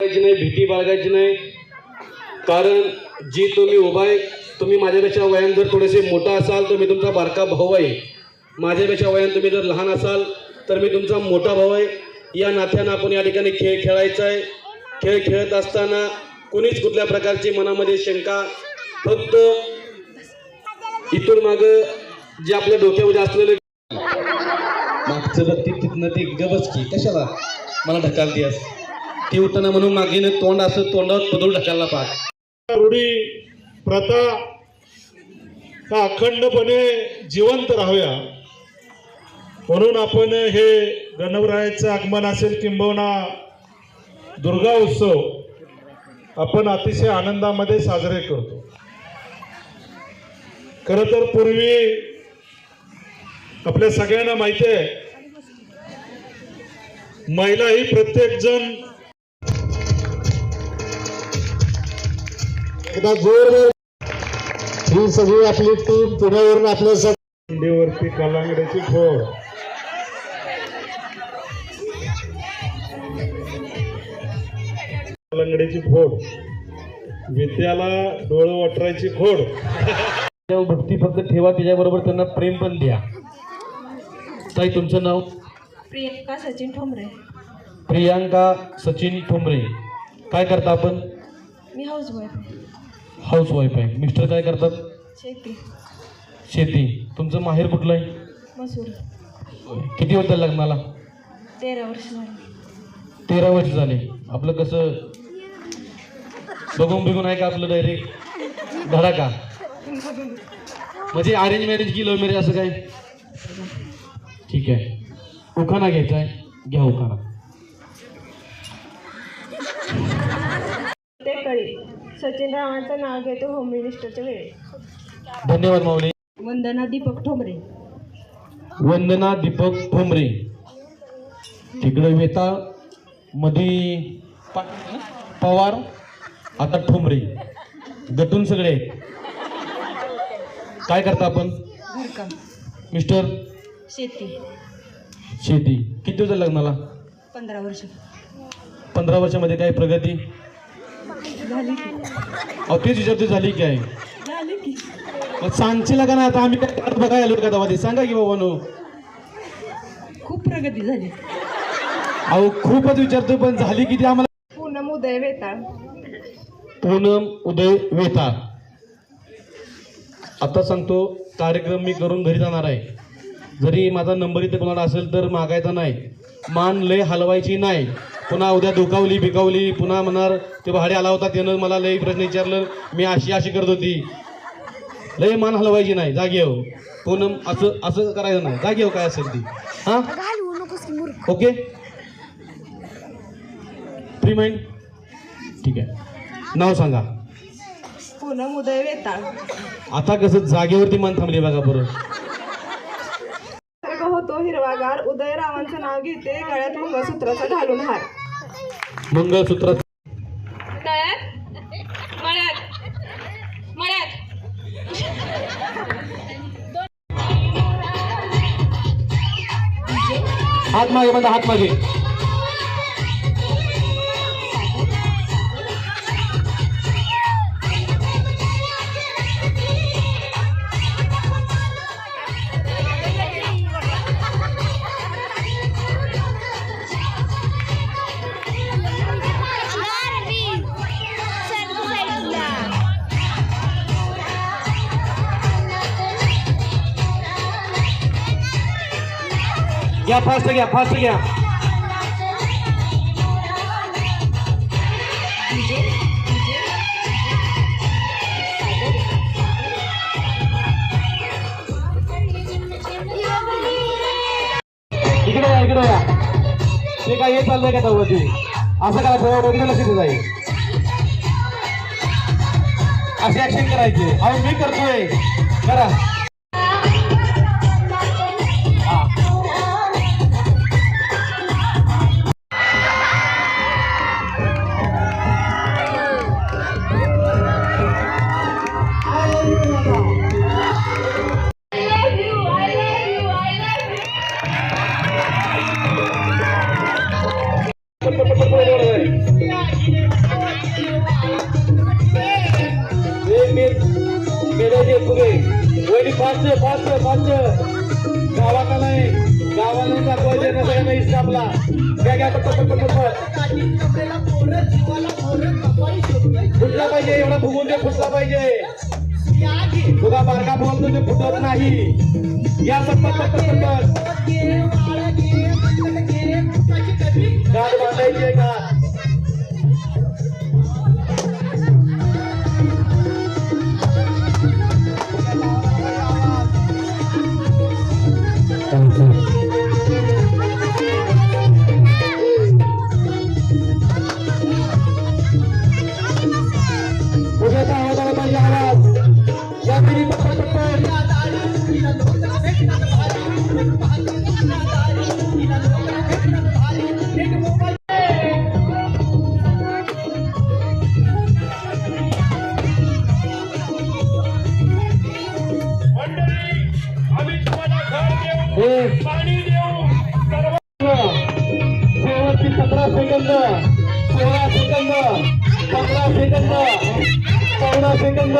बाळगायची नाही भीती बाळगायची नाही. कारण जी तुम्ही उभा आहे तुम्ही माझ्यापेक्षा वयान जर थोडेसे मोठा असाल तर मी तुमचा बारका भाऊ आहे. माझ्यापेक्षा वयान तुम्ही जर लहान असाल तर मी तुमचा मोठा भाऊ आहे. या नात्यानं आपण या ठिकाणी खेळ खेळायचा आहे. खेळ खेळत असताना कुणीच कुठल्या प्रकारची मनामध्ये शंका फक्त इथून मागं जे आपल्या डोक्यामध्ये असलेले मागचं बघती तिथनं ती गबस की कशाला? मला ढकलतीस ती उठताना म्हणून मागेनं तोंड असं तोंडावर बदल ढकायला पाहत रूढी प्रथा का अखंडपणे जिवंत राहूया? म्हणून आपण हे गणवरायाचं आगमन असेल किंबहुना दुर्गा उत्सव आपण अतिशय आनंदामध्ये साजरे करतो. खरं तर पूर्वी आपल्या सगळ्यांना माहिती आहे महिला ही प्रत्येक जण एकदा जोर ही सगळी आपली टीम पुण्यावरून आपल्या संधीवरती कलांगड्याची फोड कलांगड्याची फोड विद्याला डोळं वटरायची खोड. भक्ती फक्त ठेवा त्याच्याबरोबर त्यांना प्रेम पण द्या. ताई तुमचं नाव? प्रियंका सचिन ठोंबरे. प्रियांका सचिन ठोंबरे. काय करता आपण? मी हाऊस वाईफ हाऊस वाईफ आहे. मिस्टर काय करतात? शेती. शेती. तुमचं माहेर कुठलं आहे? मसूर. किती वर्ष झालं लग्नाला? तेरा वर्ष झाली. तेरा वर्ष झाले. आपलं कसं? बघून बिघून आहे का आपलं डायरेक्ट धडा का? म्हणजे अरेंज मॅरेज की लव्ह मॅरेज असं काय? ठीक आहे. उखाणा घ्यायचा आहे. घ्या उखाणा. कळी सचिन रावांचं नाव घेतो होम मिनिस्टरच्या वेळी धन्यवाद माऊली. वंदना दीपक ठोंबरे. वंदना दीपक ठोंबरे. तिकडं वेता मधी पा- पवार आता ठोंबरे. गटून सगळे. काय करता आपण? घरकाम मिस्टर? शेती. शेती. किती दिवस लग्नाला? पंधरा वर्ष. पंधरा वर्षामध्ये काय प्रगती? अहो तेच विचारते झाली की मग सांगशील का ना आता आम्ही काय वाट बघायला आलो का ते सांगा की बाबा नो. खूप प्रगती झाली. अहो खूपच विचारतोय पण झाली किती आम्हाला? पूनम उदय वेताळ. पूनम उदय वेता आता सांगतो कार्यक्रम मी करून घरी जाणार आहे. जरी माझा नंबर इथे कोणाला असेल तर मागायचा नाही. मान लय हलवायची नाही. पुन्हा उद्या दुखावली बिकावली पुन्हा म्हणणार ते भाडे आला होता त्यानं मला लय प्रश्न विचारलं मी अशी अशी करत होती. लय मान हलवायची नाही जागे हो. पूनम असं असं करायचं नाही. जागे हो काय असेल ती. हां? ओके? फ्री माइंड ठीक आहे. नाव सांगा. पूनम उदय वेताळ. आता कसं जागेवरती मान थांबली बघा बरं सर्ग होतो हिरवागार. उदयरावांचं नाव घेते गळ्यात मंगळसूत्राचा घालून हार. मंगळसूत्र तळ्यात मळ्यात मळ्यात हात मागे माझा हात मागे. घ्या फास्ट घ्या फास्ट घ्या. इकडे या इकडे या. ते काय हे चाललंय का तेव्हा असं करा थोडं वगैरे लक्ष देत जाईल? असे ऍक्शन करायचे. अहो मी करतोय. करा. पाचशे पाचशे पाचशे. गावाचा नाही गावाने नाही आपला. काय काय पटक पटक पटक फुटला पाहिजे एवढा भुगून ते फुटला पाहिजे. तुझा बारका बोल तुझे फुटत नाही. या पटक पटक पटक गाठ बांधायची आहे का? 嗯嗯。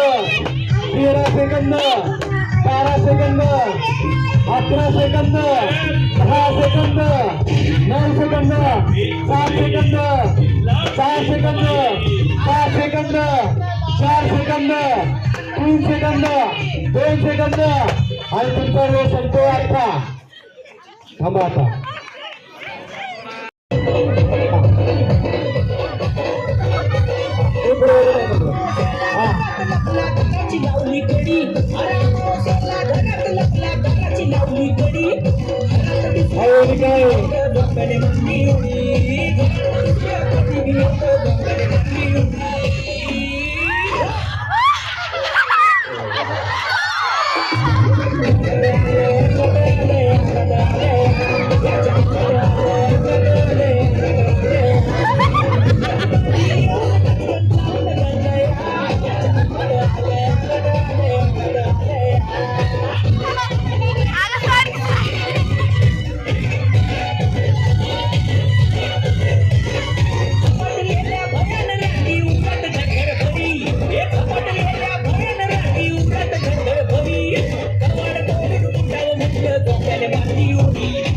तेरा सेकंद बारा सेकंद अकरा सेकंद दहा सेकंद नऊ सेकंद सात सेकंद सहा सेकंद पाच सेकंद चार सेकंद तीन सेकंद दोन सेकंद. आणि तुमचा वेळ संपतो आता थांबा आता. Thank you. Ele é barril.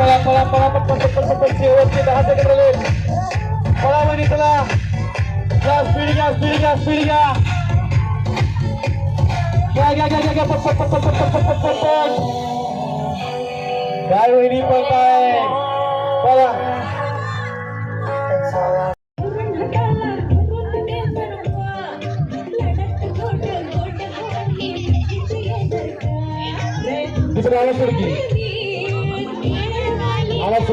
pala pala pala. आवाज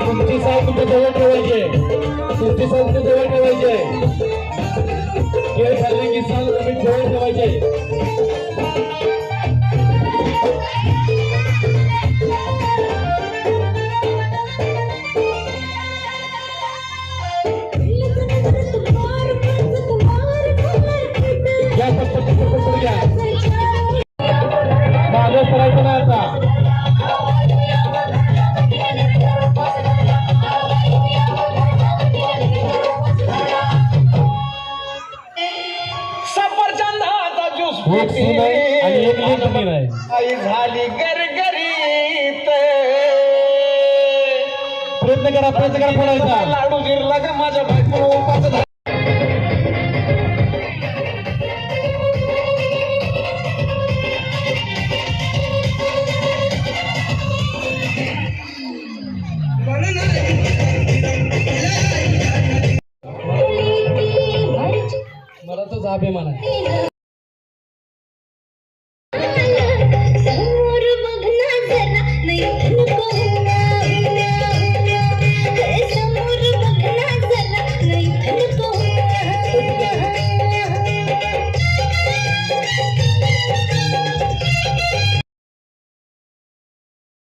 तुमची साथ कुठे जवळ ठेवायचे तुमची साथ कुठे जवळ ठेवायचे खेळ खाल्ले की साथ कमी जवळ ठेवायचे आई झाली गरगरीत. प्रयत्न करा प्रयत्न करा फोडायचा. लाडू गिरला का माझ्या बायकोला?